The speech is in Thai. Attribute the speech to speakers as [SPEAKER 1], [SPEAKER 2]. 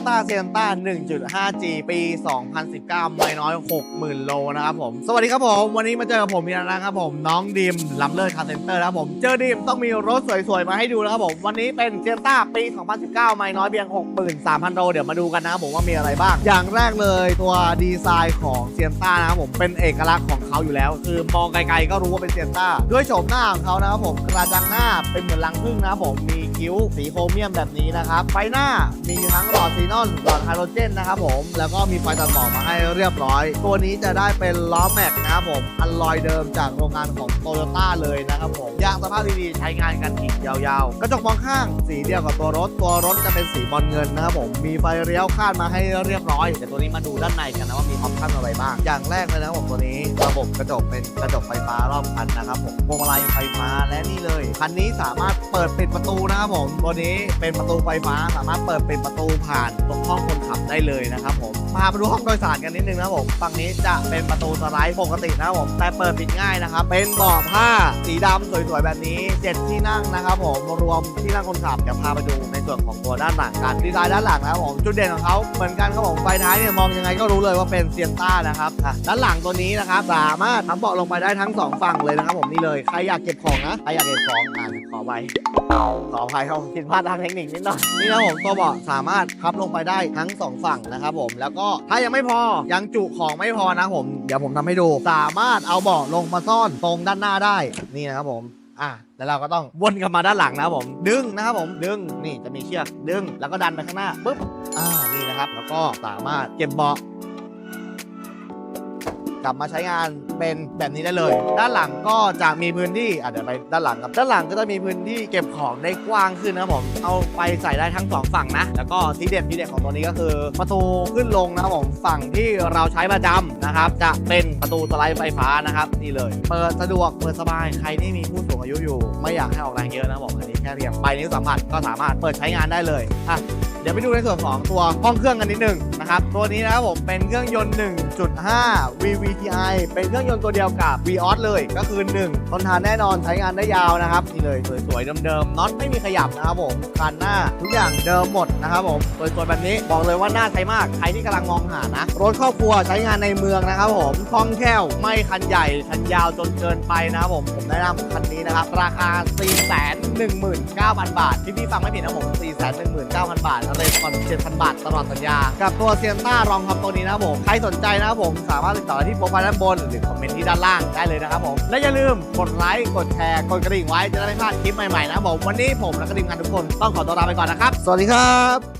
[SPEAKER 1] Toyota Sienna 1.5G ปี 2019 ไม่น้อย 60,000 โลนะครับผม สวัสดีครับผม วันนี้มาเจอกับผมอีกแล้วนะครับผม น้องดิมลัมเลอร์คาร์เซนเตอร์นะครับผม เจอดิมต้องมีรถสวยๆ มาให้ดูนะครับผม วันนี้เป็น Sienna ปี 2019 ไม่น้อยเพียง 63,000 โล เดี๋ยวมาดูกันนะครับผมว่ามีอะไรบ้าง อย่างแรกเลยตัวดีไซน์ของ Sienna นะครับผมเป็นเอกลักษณ์ของเขาอยู่แล้ว คือมองไกลๆก็รู้ว่าเป็น Sienna ด้วยโฉมหน้าของเขานะครับผมกระจังหน้าเป็นเหมือนรังผึ้งนะครับผมมีคิ้วสีโครเมียมแบบนี้นะครับไฟหน้ามีทั้งหลอดซีนอนหลอดไฮโดรเจนนะครับผม แล้วก็มีไฟตัดหมอกมาให้เรียบร้อย ตัวนี้จะได้เป็นล้อแม็กนะครับผม อันลอยเดิมจากโรงงานของโตโยต้าเลยนะครับผม ยางสภาพดีๆ ใช้งานกันอีกยาวๆ กระจกมองข้างสีเดียวกับตัวรถ ตัวรถจะเป็นสีบอลเงินนะครับผม มีไฟเลี้ยวคาดมาให้เรียบร้อยเดี๋ยวตัวนี้มาดูด้านในกันนะว่ามีออปชั่นอะไรบ้าง อย่างแรกเลยนะครับผมตัวนี้ ระบบกระจกเป็นกระจกไฟฟ้ารอบคันนะครับผมพวงมาลัยไฟฟ้าและนี่เลย คันนี้สามารถเปิดปิดประตูนะครับผม ตัวนี้เป็นประตูไฟฟ้าสามารถเปิดปิดประตูผ่านตรงห้องคนขับได้เลยนะครับผมพาไปดูห้องโดยสารกันนิดนึงนะผมฝั่งนี้จะเป็นประตูสไลด์ปกตินะผมแต่เปิดปิดง่ายนะครับเป็นเบาะผ้าสีดำสวยๆแบบนี้เจ็ดที่นั่งนะครับผมรวมที่นั่งคนขับเดี๋ยวพาไปดูในส่วนของตัวด้านหลังกันดีไซน์ด้านหลังนะครับผมจุดเด่นของเขาเหมือนกันครับผมไฟท้ายเนี่ยมองยังไงก็รู้เลยว่าเป็นเซียนต้านะครับด้านหลังตัวนี้นะครับสามารถทำเบาะลงไปได้ทั้งสองฝั่งเลยนะครับผมนี่เลยใครอยากเก็บของนะใครอยากเก็บของอ่านขอไปขออภัยครับผิดพลาดทางเทคนิคนิดหน่อยนี่นะผมตัวเบาะสามารถพับลงไปได้ทั้งสองฝั่งนะครับผมแล้วก็ถ้ายังไม่พอยังจุของไม่พอนะผมเดี๋ยวผมทำให้ดู สามารถเอาเบาะลงมาซ่อนตรงด้านหน้าได้นี่นะครับผมอะแล้วเราก็ต้องวนกลับมาด้านหลังนะครับผมดึงนะครับผมดึงนี่จะมีเชือกดึงแล้วก็ดันไปข้างหน้าปุ๊บอ่านี่นะครับ แล้วก็สามารถเก็บเบาะ กลับมาใช้งานเป็นแบบนี้ได้เลย ด้านหลังก็จะมีพื้นที่อะเดี๋ยวไปด้านหลังครับด้านหลังก็จะมีพื้นที่เก็บของได้กว้างขึ้นนะผมเอาไปใส่ได้ทั้งสองฝั่งนะแล้วก็ที่เด็ดที่เด็ดของตัวนี้ก็คือประตูขึ้นลงนะครับผมฝั่งที่เราใช้ประจำนะครับจะเป็นประตูสไลด์ไฟฟ้านะครับนี่เลย เปิดสะดวกเปิดสบายใครที่มีผู้สูงอายุอยู่ ไม่อยากให้ออกแรงเยอะนะครับผมอันนี้แค่เพียงปนิ้วสัมผัสก็สามารถเปิดใช้งานได้เลยอะเดี๋ยวไปดูในส่วนของตัวห้องเครื่องกันนิดหนึ่ง นะครับ ตัวนี้นะครับผมเป็นเครื่องยนต์ 1.5 VVTi เป็นเครื่องยนต์ตัวเดียวกับ Vios เลย ก็คือ 1 ทนทานแน่นอนใช้งานได้ยาวนะครับนี่เลยสวยๆเดิมๆน็อตไม่มีขยับนะครับผมคันหน้าทุกอย่างเดิมหมดนะครับผมสวยๆแบบนี้บอกเลยว่าน่าใช้มากใครที่กำลังมองหานะรถครอบครัวใช้งานในเมืองนะครับผมคล่องแคล่วไม่คันใหญ่คันยาวจนเกินไปนะครับผมผมแนะนำคันนี้นะครับราคา 19,000 บาทที่พี่ฟังไม่ผิดนะผม419,000 บาทเรทผ่อน7,000 บาทตลอดสัญญา กับตัวเซียนต้ารองคำตัวนี้นะครับผม ใครสนใจนะครับผม สามารถติดต่อที่โปรไฟล์ด้านบน หรือคอมเมนต์ที่ด้านล่างได้เลยนะครับผม และอย่าลืมกดไลค์ กดแชร์ กดกระดิ่งไว้จะได้ไม่พลาดคลิปใหม่ๆนะครับผม วันนี้ผมและกระดิ่งงานทุกคนต้องขอตัวลาไปก่อนนะครับ สวัสดีครับ